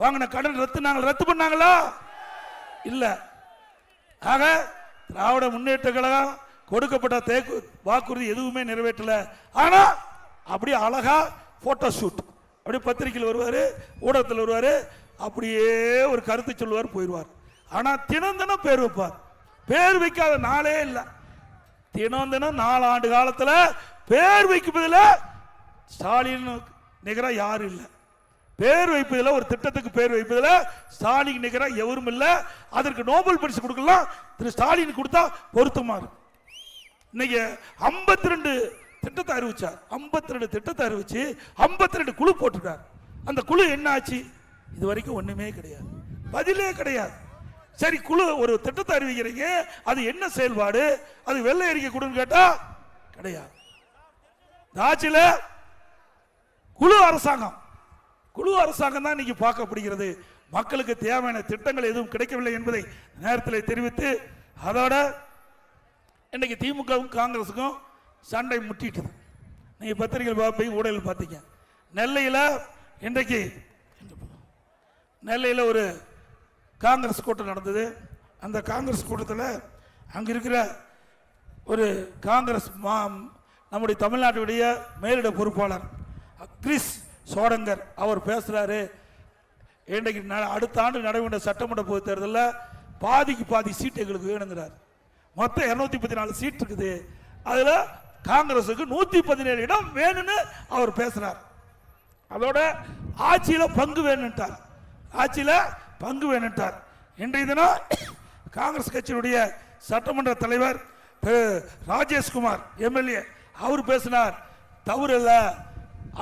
வாங்கின கடன் ரத்து நாங்கள் ரத்து பண்ணாங்களா? இல்ல. ஆக திராவிட முன்னேற்ற கழகம் கொடுக்கப்பட்ட தேக்கு வாக்குறுதி எதுவுமே நிறைவேற்றல. ஆனா அப்படியே அழகா போட்டோ ஷூட் அப்படியே பத்திரிக்கையில் வருவார் ஊடகத்தில் வருவார் அப்படியே ஒரு கருத்து சொல்லுவார் போயிடுவார். ஆனால் தினம் தினம் பேர் வைப்பார். பேர் வைக்காத நாளே இல்லை. தினம் தினம் நாலு ஆண்டு காலத்தில் பேர் வைப்பதில் ஸ்டாலின் நிகராக யாரும் இல்லை. பேர் வைப்பதில் ஒரு திட்டத்துக்கு பேர் வைப்பதில் ஸ்டாலின் நிகரா எவரும் இல்லை. அதற்கு நோபல் பரிசு கொடுக்கலாம். திரு ஸ்டாலின் கொடுத்தா பொருத்தமா இருக்கும். இன்னைக்கு 52 ரெண்டு திட்டத்தை அறிவிச்சார் 52 ரெண்டு திட்டத்தை அறிவிச்சு 52 ரெண்டு குழு போட்டிருக்கார். அந்த குழு என்ன ஆச்சு? இது வரைக்கும் ஒன்றுமே கிடையாது. பதிலே கிடையாது. சரி குழு ஒரு திட்டத்தை அறிவிக்கிறீங்க அது என்ன செயல்பாடு? அது வெள்ளை அறிக்கை கொடுன்னு கேட்டா கிடையாது. ஆட்சியில் குழு அரசாங்கம். குழு அரசாங்கம் தான் இன்னைக்கு பார்க்கப்படுகிறது. மக்களுக்கு தேவையான திட்டங்கள் எதுவும் கிடைக்கவில்லை என்பதை நேரத்தில் தெரிவித்து அதோட இன்னைக்கு திமுகவும் காங்கிரஸுக்கும் சண்டை முட்டிட்டது. நீங்கள் பத்திரிகைகள் பார்ப்பீங்க ஊடகங்கள் பார்த்தீங்க. நெல்லையில் இன்றைக்கு நெல்லையில் ஒரு காங்கிரஸ் கூட்டம் நடந்தது. அந்த காங்கிரஸ் கூட்டத்தில் அங்கே இருக்கிற ஒரு காங்கிரஸ் மா நம்முடைய தமிழ்நாட்டுடைய மேலிட பொறுப்பாளர் கிறிஸ் சோடங்கர் அவர் பேசுறாரு. இன்றைக்கு ந- அடுத்த ஆண்டு நடைபெற்ற சட்டமன்ற பொது தேர்தலில் பாதிக்கு பாதி சீட்டு எங்களுக்கு வேணுங்கிறார். மொத்தம் இருநூத்தி நாலு சீட் இருக்குது. அதில் காங்கிரஸுக்கு நூத்தி பதினேழு இடம் வேணும்னு அவர் பேசுறார். அதோட ஆட்சியில பங்கு வேணும்ட்டார். ஆட்சியில பங்கு வேணும்ட்டார். இன்றைய தினம் காங்கிரஸ் கட்சியினுடைய சட்டமன்ற தலைவர் திரு. ராஜேஷ்குமார் எம்எல்ஏ அவர் பேசினார். தவறு இல்லை.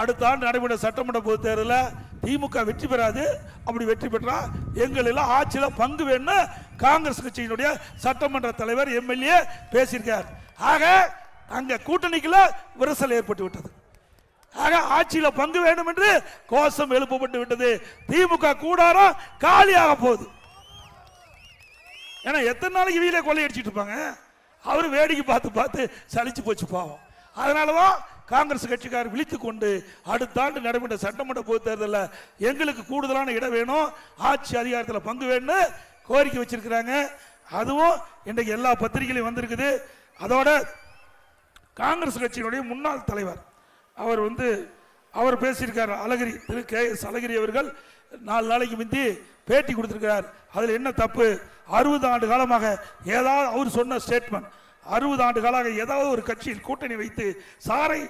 அடுத்த ஆண்டு நடைபெற்ற சட்டமன்ற பொது தேர்தலில் திமுக வெற்றி பெறாது. அப்படி வெற்றி பெற்றா எங்களெல்லாம் ஆட்சியில் பங்கு வேணும்னு காங்கிரஸ் கட்சியினுடைய சட்டமன்ற தலைவர் எம்எல்ஏ பேசியிருக்கார். ஆக அங்கே கூட்டணிக்குள்ள விரிசல் ஏற்பட்டு விட்டது. ஆக ஆட்சியில் பங்கு வேண்டும் என்று கோஷம் எழுப்பப்பட்டு விட்டது. திமுக கூடாரம் காலியாக போகுது. ஏன்னா எத்தனை நாளைக்கு வீட்டில் கொள்ளையடிச்சிட்டு இருப்பாங்க? அவர் வேடிக்கை பார்த்து பார்த்து சலிச்சு போச்சு பாவம். அதனாலதான் காங்கிரஸ் கட்சிக்காரர் விழித்து கொண்டு அடுத்த ஆண்டு நடைபெற்ற சட்டமன்ற பொது தேர்தலில் எங்களுக்கு கூடுதலான இடம் வேணும் ஆட்சி அதிகாரத்தில் பங்கு வேணும்னு கோரிக்கை வச்சிருக்கிறாங்க. அதுவும் இன்றைக்கு எல்லா பத்திரிகையிலும் வந்திருக்குது. அதோட காங்கிரஸ் கட்சியினுடைய முன்னாள் தலைவர் அவர் வந்து அவர் பேசியிருக்கார் அழகிரி திரு கே எஸ் அழகிரி அவர்கள். நாலு நாளைக்கு முந்தி பேட்டி கொடுத்துருக்கிறார். அதில் என்ன தப்பு? அறுபது ஆண்டு காலமாக ஏதாவது அவர் சொன்ன ஸ்டேட்மெண்ட் அறுபது ஆண்டு காலாக ஏதாவது ஒரு கட்சியில் கூட்டணி வைத்து சாரை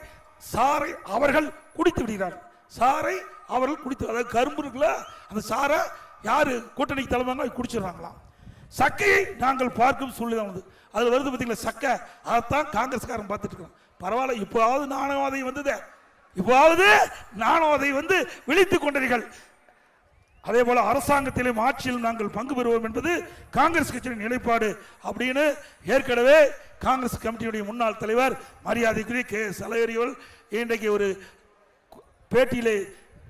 சாரை அவர்கள் குடித்து விடுகிறார்கள் சாரை அவர்கள் குடித்து அதாவது கரும்பு இருக்குல்ல அந்த சாரை யாரு கூட்டணிக்கு தலைமையாக குடிச்சிடுறாங்களாம். சக்கையை நாங்கள் பார்க்கும் சூழ்நிலை வந்து அது வருது பார்த்தீங்களா சக்கை. அதைத்தான் காங்கிரஸ்காரன் பார்த்துட்டு இருக்கிறோம் பரவாயில்ல இப்போவாவது நாணவாதை வந்ததே இப்போவாவது நாணவாதை வந்து விழித்து கொண்டீர்கள். அதே போல அரசாங்கத்திலும் ஆட்சியிலும் நாங்கள் பங்கு பெறுவோம் என்பது காங்கிரஸ் கட்சியின் நிலைப்பாடு அப்படின்னு ஏற்கனவே காங்கிரஸ் கமிட்டியுடைய முன்னாள் தலைவர் மரியாதைக்குரிய கே எஸ் அழகிரிகள் இன்றைக்கு ஒரு பேட்டியிலே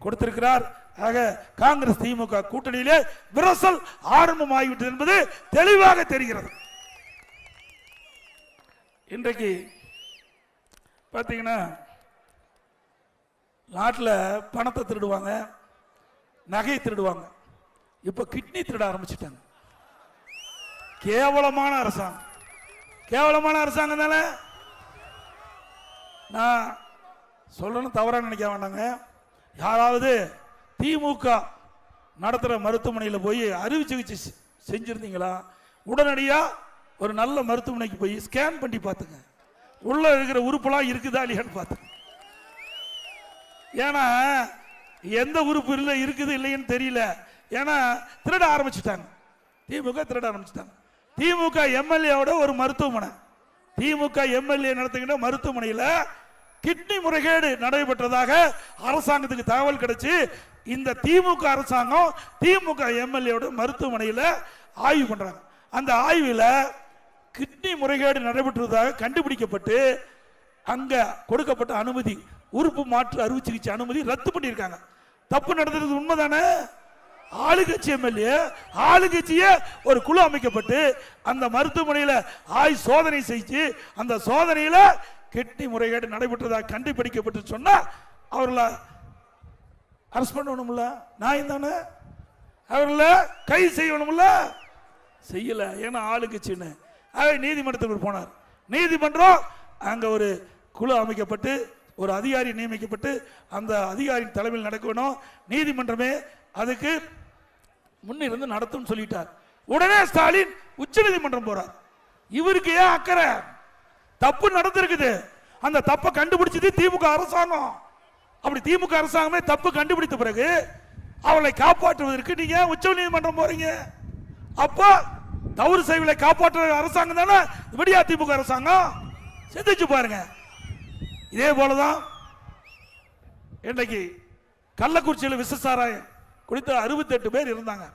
கொடுத்திருக்கிறார். ஆக காங்கிரஸ் திமுக கூட்டணியிலே விரசல் ஆரம்பமாகிவிட்டது என்பது தெளிவாக தெரிகிறது. இன்றைக்கு பார்த்தீங்கன்னா நாட்டில் பணத்தை திருடுவாங்க. நகையை திருடுவாங்க. இப்போ கிட்னி திருட ஆரம்பிச்சிட்டாங்க. கேவலமான அரசாங்கம். கேவலமான அரசாங்கம் தானே? நான் சொல்லணும் தவறாக நினைக்க வேண்டாங்க. யாராவது திமுக நடத்துகிற மருத்துவமனையில் போய் அறுவை சிகிச்சை செஞ்சுருந்தீங்களா? உடனடியாக ஒரு நல்ல மருத்துவமனைக்கு போய் ஸ்கேன் பண்ணி பார்த்துங்க. உள்ளே இருக்கிற உறுப்புலாம் இருக்குதா இல்லையான்னு பார்த்துங்க. ஏன்னா எந்த உறுப்பு இல்லை இருக்குது இல்லைன்னு தெரியல. ஏன்னா திருட ஆரம்பிச்சிட்டாங்க. திமுக திருட ஆரம்பிச்சிட்டாங்க. திமுக எம்எல்ஏவோட ஒரு மருத்துவமனை. திமுக எம்எல்ஏ நடத்துகின்ற மருத்துவமனையில் கிட்னி முறைகேடு நடைபெற்றதாக அரசாங்கத்துக்கு தகவல் கிடைச்சி இந்த திமுக அரசாங்கம் திமுக எம்எல்ஏவோட மருத்துவமனையில் ஆய்வு பண்ணுறாங்க அந்த ஆய்வில் கிட்னி முறைகேடு நடைபெற்றதாக கண்டுபிடிக்கப்பட்டு அங்கே கொடுக்கப்பட்ட அனுமதி உறுப்பு மாற்று அறுவை சிகிச்சை அனுமதி ரத்து பண்ணியிருக்காங்க. தப்பு நடந்தது உண்மைதானே? ஆளுங்கட்சி எம்எல்ஏ ஆளுங்கட்சியே ஒரு குழு அமைக்கப்பட்டு அந்த மருத்துவமனையில் ஆய் சோதனை செய்து அந்த சோதனையில் கிட்னி முறைகேடு நடைபெற்றதாக கண்டுபிடிக்கப்பட்டு சொன்னால் அவர்களை அரெஸ்ட் பண்ணணும்ல? நான் தானே அவர்கள கைது செய்யணும்ல? செய்யல. ஏன்னா ஆளுக்கு அவர் நீதிமன்றத்துக்கு போனார். நீதிமன்றம் அங்கே ஒரு குழு அமைக்கப்பட்டு ஒரு அதிகாரி நியமிக்கப்பட்டு அந்த அதிகாரியின் தலைமையில் நடக்கணும். நீதிமன்றமே அதுக்கு முன்னிருந்து நடத்தும் சொல்லிட்டார். உடனே ஸ்டாலின் உச்ச நீதிமன்றம் போறார். இவருக்கு ஏன் அக்கறை? தப்பு நடந்திருக்குது. அந்த தப்பை கண்டுபிடிச்சது திமுக அரசாங்கம். அப்படி திமுக அரசாங்கமே தப்பு கண்டுபிடித்த பிறகு அவளை காப்பாற்றுவதற்கு நீங்க உச்ச நீதிமன்றம் போறீங்க? அப்போ தவறு செய்வலை காப்பாற்ற அரசாங்கம் தானே? விடியா திமுக அரசாங்கம். சிந்திச்சு பாருங்க. இதே போலதான் இன்றைக்கு கள்ளக்குறிச்சியில் விஷ சாராயம் குடித்த அறுபத்தெட்டு பேர் இருந்தாங்க.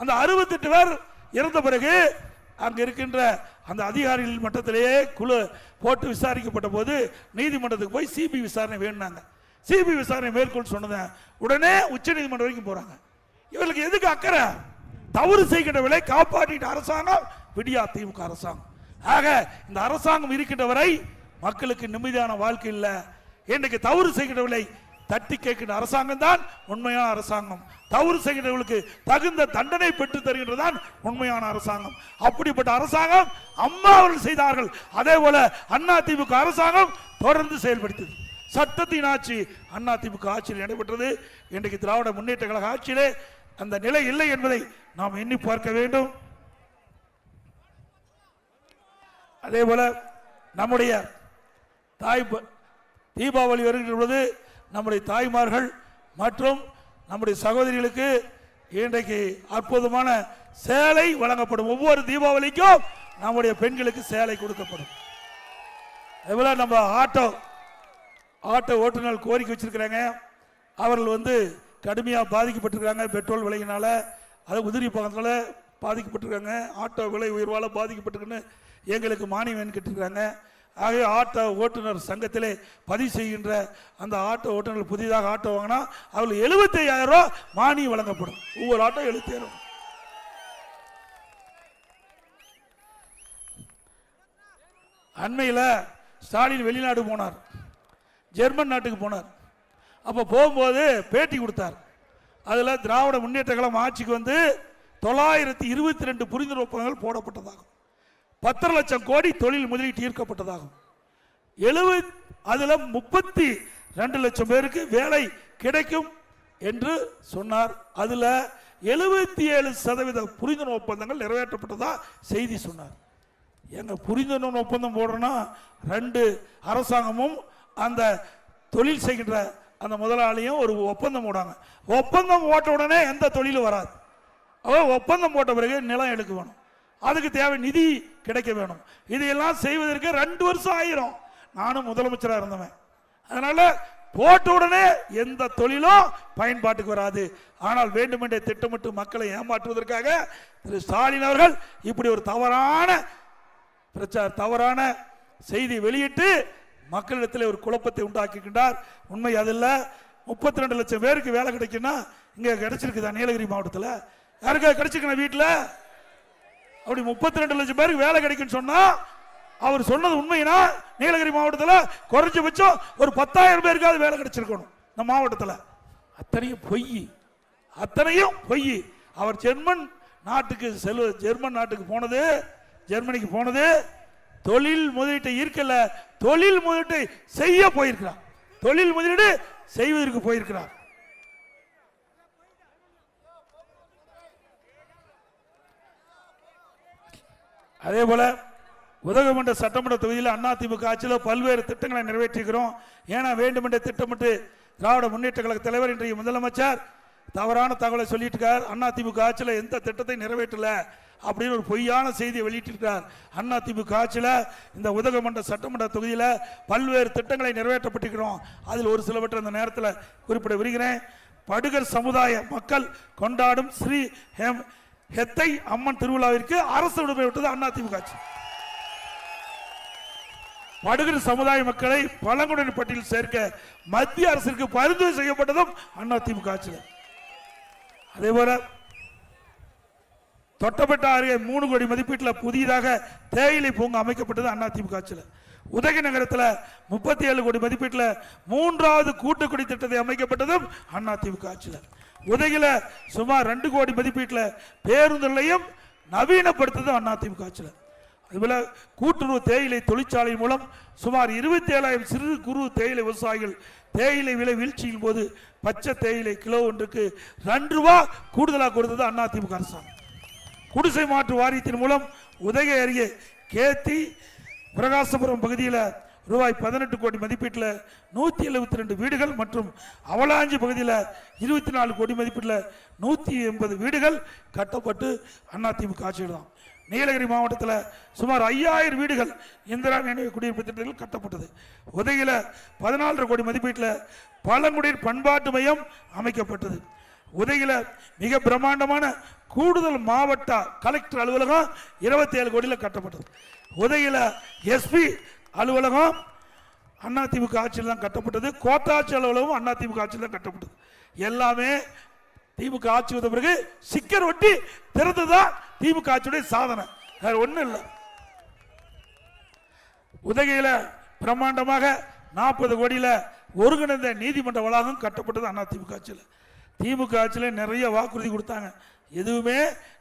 அந்த அறுபத்தெட்டு பேர் இறந்த பிறகு அங்கே இருக்கின்ற அந்த அதிகாரிகள் மட்டத்திலேயே குழு போட்டு விசாரிக்கப்பட்ட போது நீதிமன்றத்துக்கு போய் சிபி விசாரணை வேணுனாங்க சிபி விசாரணை மேற்கொள் சொன்னதேன் உடனே உச்ச நீதிமன்றம் வரைக்கும் போறாங்க. இவர்களுக்கு எதுக்கு அக்கறை? தவறு செய்கின்றவர்களை காப்பாற்றிட்ட அரசாங்கம் விடியா திமுக அரசாங்கம். ஆக இந்த அரசாங்கம் இருக்கின்ற வரை மக்களுக்கு நிம்மதியான வாழ்க்கை இல்லை. இன்றைக்கு தவறு செய்கிறவர்களை தட்டி கேட்கின்ற அரசாங்கம் தான் உண்மையான அரசாங்கம். தவறு செய்கிறவர்களுக்கு தகுந்த தண்டனை பெற்று தருகின்றதான் உண்மையான அரசாங்கம். அப்படிப்பட்ட அரசாங்கம் அம்மா அவர்கள் செய்தார்கள். அதே போல அண்ணா திமுக அரசாங்கம் தொடர்ந்து செயல்படுத்தது. சட்டத்தின் ஆட்சி அண்ணா திமுக ஆட்சியில் நடைபெற்றது. இன்றைக்கு திராவிட முன்னேற்ற கழக ஆட்சியிலே அந்த நிலை இல்லை என்பதை நாம் எண்ணி பார்க்க வேண்டும். அதே போல நம்முடைய தாய் ப- தீபாவளி வருகின்ற பொழுது நம்முடைய தாய்மார்கள் மற்றும் நம்முடைய சகோதரிகளுக்கு இன்றைக்கு அற்புதமான சேலை வழங்கப்படும். ஒவ்வொரு தீபாவளிக்கும் நம்முடைய பெண்களுக்கு சேலை கொடுக்கப்படும். அதுபோல நம்ம ஆட்டோ ஆட்டோ ஓட்டுநர் கோரிக்கை வச்சிருக்கிறாங்க. அவர்கள் வந்து கடுமையாக பாதிக்கப்பட்டிருக்காங்க பெட்ரோல் விலையினால் அது உதிரி பக்கத்தில் பாதிக்கப்பட்டிருக்காங்க. ஆட்டோ விலை உயர்வால் பாதிக்கப்பட்டிருக்குன்னு எங்களுக்கு மானியம் வேணும் கேட்டிருக்கிறாங்க. ஆகவே ஆட்டோ ஓட்டுநர் சங்கத்திலே பதிவு செய்கின்ற அந்த ஆட்டோ ஓட்டுநர் புதிதாக ஆட்டோ வாங்கினா அவர்களுக்கு எழுபத்தி ஐயாயிரம் ரூபாய் மானியம் வழங்கப்படும். ஒவ்வொரு ஆட்டோ எழுபத்தி ஐயாயிரம் அண்மையில் ஸ்டாலின் வெளிநாடு போனார். ஜெர்மன் நாட்டுக்கு போனார். அப்போ போகும்போது பேட்டி கொடுத்தார். அதில் திராவிட முன்னேற்ற கழகம் ஆட்சிக்கு வந்து தொள்ளாயிரத்தி இருபத்தி ரெண்டு புரிந்துணர்வு ஒப்பந்தங்கள் போடப்பட்டதாகும். பத்தரை லட்சம் கோடி தொழில் முதலீட்டு ஈர்க்கப்பட்டதாகும். எழுபது அதில் முப்பத்தி ரெண்டு லட்சம் பேருக்கு வேலை கிடைக்கும் என்று சொன்னார். அதில் எழுபத்தி ஏழு சதவீத புரிந்துணர்வு ஒப்பந்தங்கள் நிறைவேற்றப்பட்டதாக செய்தி சொன்னார். எங்கள் புரிந்துணர்வு ஒப்பந்தம் போடுறோன்னா ரெண்டு அரசாங்கமும் அந்த தொழில் செய்கின்ற அந்த முதலாளியும் ஒரு ஒப்பந்தம் போடுவாங்க. ஒப்பந்தம் போட்ட உடனே எந்த தொழிலும் வராது. அவ ஒப்பந்தம் போட்ட பிறகு நிலம் எடுக்க வேணும். அதுக்கு தேவை நிதி கிடைக்க வேணும். இதையெல்லாம் செய்வதற்கு ரெண்டு வருஷம் ஆயிரும். நானும் முதலமைச்சராக இருந்தவன். அதனால போட்ட உடனே எந்த தொழிலும் பயன்பாட்டுக்கு வராது. ஆனால் வேண்டுமென்றே திட்டமிட்டு மக்களை ஏமாற்றுவதற்காக திரு ஸ்டாலின் அவர்கள் இப்படி ஒரு தவறான பிரச்சார தவறான செய்தி வெளியிட்டு மக்களிடத்தில் ஒரு குழப்பத்தை உண்டாக்கிக்கின்றார் உண்மை அதில் முப்பத்தி ரெண்டு லட்சம் பேருக்கு வேலை கிடைக்குன்னா இங்கே கிடைச்சிருக்குதா நீலகிரி மாவட்டத்தில்? யாருக்கா கிடைச்சிருக்கணும் வீட்டில் அப்படி முப்பத்தி ரெண்டு லட்சம் பேருக்கு வேலை கிடைக்குன்னு சொன்னா அவர் சொன்னது உண்மைனா நீலகிரி மாவட்டத்தில் குறைஞ்சபட்சம் ஒரு பத்தாயிரம் பேருக்காவது வேலை கிடைச்சிருக்கணும் இந்த மாவட்டத்தில். அத்தனையும் பொய். அத்தனையும் பொய். அவர் ஜெர்மன் நாட்டுக்கு செல்வ ஜெர்மன் நாட்டுக்கு போனது ஜெர்மனிக்கு போனது தொழில் முதலீட்டை ஈர்க்கல தொழில் முதலீட்டை செய்ய போயிருக்கிறார். தொழில் முதலீடு செய்வதற்கு போயிருக்கிறார். அதே போல உதகமண்ட சட்டமன்ற தொகுதியில் அதிமுக ஆட்சியில் பல்வேறு திட்டங்களை நிறைவேற்றிக்கிறோம் ஏன்னா வேண்டுமென்றே திட்டமிட்டு திராவிட முன்னேற்ற கழக தலைவர் இன்றைய முதலமைச்சர் தவறான தகவலை சொல்லிட்டு இருக்கார் அதிமுக ஆட்சியில் எந்த திட்டத்தை நிறைவேற்றல அப்படின்னு ஒரு பொய்யான செய்தியை வெளியிட்டிருக்கிறார். அதிமுக ஆட்சியில் இந்த உதகமண்ட சட்டமன்ற தொகுதியில் பல்வேறு திட்டங்களை நிறைவேற்றப்பட்டிருக்கிறோம். அதில் ஒரு சிலவற்றை அந்த நேரத்தில் குறிப்பிட விருகிறேன் படுகர் சமுதாய மக்கள் கொண்டாடும் ஸ்ரீ ஹேம் ஹெத்தை அம்மன் திருவிழாவிற்கு அரசு விடுமுறை விட்டது அதிமுக ஆட்சி. படுகர் சமுதாய மக்களை பழங்குடியினர் பட்டியலில் சேர்க்க மத்திய அரசிற்கு பரிந்துரை செய்யப்பட்டதும் அதிமுக ஆட்சியில் அதே போல தொட்டப்பட்ட அருகே மூணு கோடி மதிப்பீட்டில் புதிதாக தேயிலை பூங்கா அமைக்கப்பட்டது அதிமுக ஆட்சியில். உதகை நகரத்தில் முப்பத்தி ஏழு கோடி மதிப்பீட்டில் மூன்றாவது கூட்டுக்குடி திட்டத்தை அமைக்கப்பட்டதும் அதிமுக ஆட்சியில். உதகையில் சுமார் ரெண்டு கோடி மதிப்பீட்டில் பேருந்து நிலையம் நவீனப்படுத்ததும் அதிமுக ஆட்சியில். அதுபோல் கூட்டுறவு தேயிலை தொழிற்சாலை மூலம் சுமார் இருபத்தி ஏழாயிரம் சிறு குறு தேயிலை விவசாயிகள் தேயிலை விலை வீழ்ச்சியின் போது பச்சை தேயிலை கிலோ ஒன்றுக்கு ரெண்டு ரூபா கூடுதலாக கொடுத்தது அதிமுக அரசாங்கம். குடிசை மாற்று வாரியத்தின் மூலம் உதகை அருகே கேத்தி பிரகாசபுரம் பகுதியில் ரூபாய் பதினெட்டு கோடி மதிப்பீட்டில் நூற்றி எழுபத்தி ரெண்டு வீடுகள் மற்றும் அவலாஞ்சி பகுதியில் இருபத்தி நாலு கோடி மதிப்பீட்டில் நூற்றி எண்பது வீடுகள் கட்டப்பட்டு அதிமுக ஆட்சியில் தான். நீலகிரி மாவட்டத்தில் சுமார் ஐயாயிரம் வீடுகள் இந்திரா நினைவு குடியிருப்பு திட்டத்தில் கட்டப்பட்டது. உதகையில் பதினாலரை கோடி மதிப்பீட்டில் பழங்குடியின் பண்பாட்டு மையம் அமைக்கப்பட்டது. உதகையில் மிக பிரம்மாண்டமான கூடுதல் மாவட்ட கலெக்டர் அலுவலகம் இருபத்தி ஏழு கோடியில் கட்டப்பட்டது. உதகையில் எஸ்பி அலுவலகம் அதிமுக ஆட்சியில் தான் கட்டப்பட்டது. கோட்டாட்சி அலுவலகம் அதிமுக ஆட்சியில் தான் கட்டப்பட்டது. எல்லாமே திமுக ஆட்சி வந்த பிறகு சிக்கர் ஒட்டி திறந்துதான் திமுக ஆட்சியுடைய சாதனை. வேற ஒன்றும் இல்லை. உதகையில் பிரம்மாண்டமாக நாற்பது கோடியில் ஒருங்கிணைந்த நீதிமன்ற வளாகம் கட்டப்பட்டது அண்ணா திமுக ஆட்சியில். திமுக ஆட்சியில் நிறைய வாக்குறுதி கொடுத்தாங்க. எதுவுமே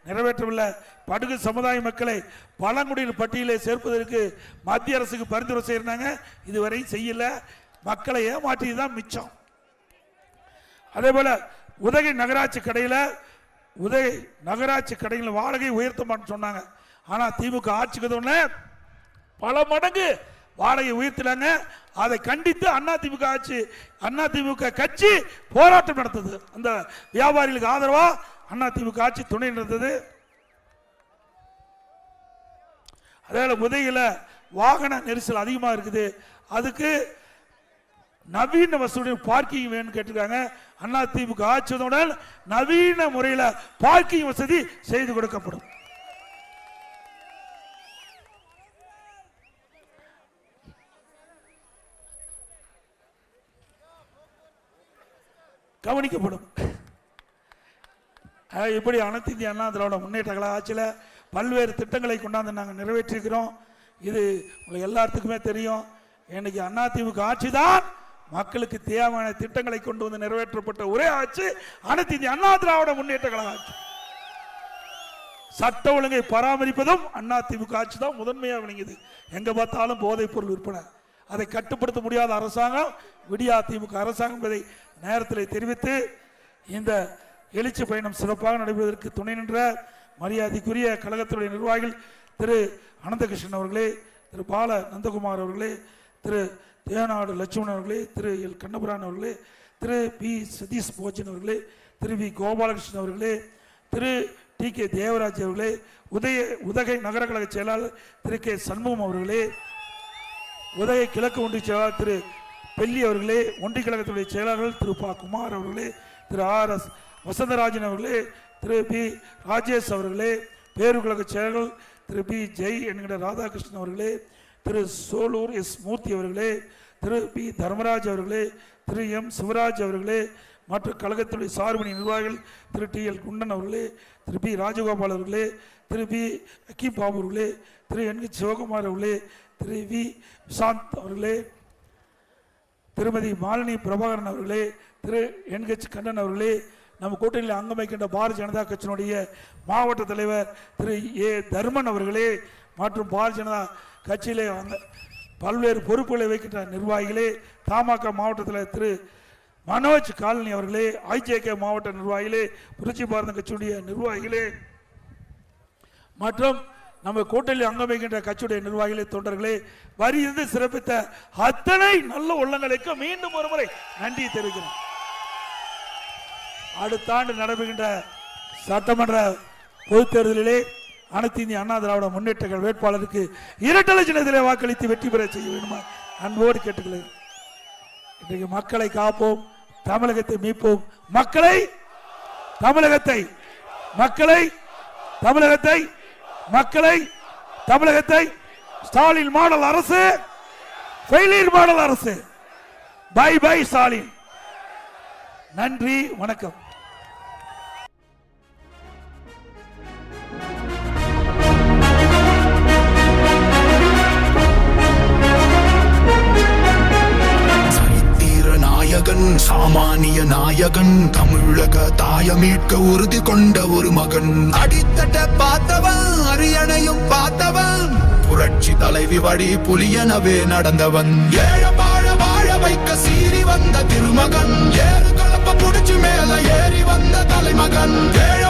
நிறைவேற்றவில்லை. படுகு சமுதாய மக்களை பழங்குடியினர் பட்டியலை சேர்ப்பதற்கு மத்திய அரசுக்கு பரிந்துரை செய்யறாங்க இதுவரை செய்யல. மக்களை ஏமாற்றியது தான் மிச்சம். அதே போல் உதகை நகராட்சி கடையில் உதகை நகராட்சி கடையில் வாடகை உயர்த்தமான்னு சொன்னாங்க. ஆனால் திமுக ஆட்சிக்கு பல மடங்கு வாடகை உயர்த்தினாங்க அதை கண்டித்து அண்ணா திமுக ஆட்சி அண்ணா கட்சி போராட்டம் நடத்தது. அந்த வியாபாரிகளுக்கு ஆதரவாக அண்ணா ஆட்சி துணை நடந்தது அதே உதவியில் வாகன நெரிசல் அதிகமாக இருக்குது. அதுக்கு நவீன வசதி பார்க்கிங் வேணும்னு கேட்டிருக்காங்க. அண்ணா ஆட்சியுடன் நவீன முறையில் பார்க்கிங் வசதி செய்து கொடுக்கப்படும். கவனிக்கப்படும். இப்படி அனைத்து இந்திய அண்ணா திராவிட முன்னேற்ற கழக ஆட்சியில் பல்வேறு திட்டங்களை கொண்டாந்து நாங்கள் நிறைவேற்றியிருக்கிறோம். இது உங்களுக்கு எல்லாத்துக்குமே தெரியும். இன்னைக்கு அதிமுக ஆட்சி தான் மக்களுக்கு தேவையான திட்டங்களை கொண்டு வந்து நிறைவேற்றப்பட்ட ஒரே ஆட்சி அனைத்து இந்திய அண்ணா திராவிட முன்னேற்ற கழக ஆட்சி. சட்ட ஒழுங்கை பராமரிப்பதும் அதிமுக ஆட்சி தான் முதன்மையாக விளங்கியது. எங்கே பார்த்தாலும் போதைப் பொருள் விற்பனை. அதை கட்டுப்படுத்த முடியாத அரசாங்கம் விடியா திமுக அரசாங்கம் என்பதை நேரத்தில் தெரிவித்து இந்த எழுச்சி பயணம் சிறப்பாக நடைபெறுவதற்கு துணை நின்ற மரியாதைக்குரிய கழகத்தினுடைய நிர்வாகிகள் திரு அனந்தகிருஷ்ணன் அவர்களே திரு பால நந்தகுமார் அவர்களே திரு தேனாடு லட்சுமணன் அவர்களே திரு எல் கண்ணபுரான் அவர்களே திரு பி சதீஷ் போஜன் அவர்களே திரு வி கோபாலகிருஷ்ணன் அவர்களே திரு டி கே தேவராஜ் அவர்களே உதய உதகை நகர கழக செயலாளர் திரு கே சண்முகம் அவர்களே உதகை கிழக்கு ஒன்றிய செயலாளர் திரு பெல்லி அவர்களே ஒன்றிய கழகத்துடைய செயலாளர்கள் திரு பா. குமார் அவர்களே திரு ஆர். எஸ். வசந்தராஜன் அவர்களே திரு பி. ராஜேஷ் அவர்களே பேரு கழக செயலாளர்கள் திரு பி. ஜெய் என்கிற ராதாகிருஷ்ணன் அவர்களே திரு சோலூர் எஸ். மூர்த்தி அவர்களே திரு பி. தர்மராஜ் அவர்களே திரு எம். சிவராஜ் அவர்களே மற்ற கழகத்துடைய சார்பணி நிர்வாகிகள் திரு டி. எல். குண்டன் அவர்களே திரு பி. ராஜகோபால் அவர்களே திரு பி. அக்கி பாபு அவர்களே திரு என். கே சிவகுமார் அவர்களே திரு வி. சாந்த் அவர்களே திருமதி மாலினி பிரபாகரன் அவர்களே திரு என்ஹெச் கண்ணன் அவர்களே நம்ம கூட்டணியில் அங்கம் வைக்கின்ற பாரதிய ஜனதா கட்சியினுடைய மாவட்ட தலைவர் திரு ஏ. தர்மன் அவர்களே மற்றும் பாரதிய ஜனதா கட்சியிலே அந்த பல்வேறு பொறுப்புகளை வைக்கின்ற நிர்வாகிகளே தமாக மாவட்டத்தில் திரு மனோஜ் காலனி அவர்களே ஐஜேகே மாவட்ட நிர்வாகிகளே புரட்சி பாரத கட்சியுடைய நிர்வாகிகளே மற்றும் நம்ம கூட்டணியில் அங்கம் வைக்கின்ற கட்சியுடைய நிர்வாகிகளே தொண்டர்களே வரி இருந்து சிறப்பித்த அத்தனை நல்ல உள்ளங்களுக்கு மீண்டும் ஒரு முறை நன்றி தெரிவிக்கிறேன். அடுத்த ஆண்டு நடைபெறுகின்ற சட்டமன்ற பொதுத் தேர்தலிலே அனைத்து இந்திய அண்ணா திராவிட முன்னேற்றங்கள் வேட்பாளருக்கு இரட்டலை சின்னத்திலே வாக்களித்து வெற்றி பெற செய்ய வேண்டுமா? அன்போடு கேட்டுக்கிறேன் இன்றைக்கு மக்களை காப்போம் தமிழகத்தை மீட்போம். மக்களை தமிழகத்தை மக்களை தமிழகத்தை மக்களை தமிழகத்தை ஸ்டாலின் மாடல் அரசு மாடல் அரசு. Bye bye Stalin. நன்றி வணக்கம். நாயகன் சாமானிய நாயகன் தமிழக தாயமீட்க உறுதி கொண்ட ஒரு மகன். அடித்தட்ட அத்தனையும் பார்த்தவன். புரட்சி தலைவி வழி புலியனவே நடந்தவன். ஏழ வாழ வாழ வைக்க சீறி வந்த திருமகன். ஏறு கலப்ப புடிச்சு மேல ஏறி வந்த தலைமகன். ஏழ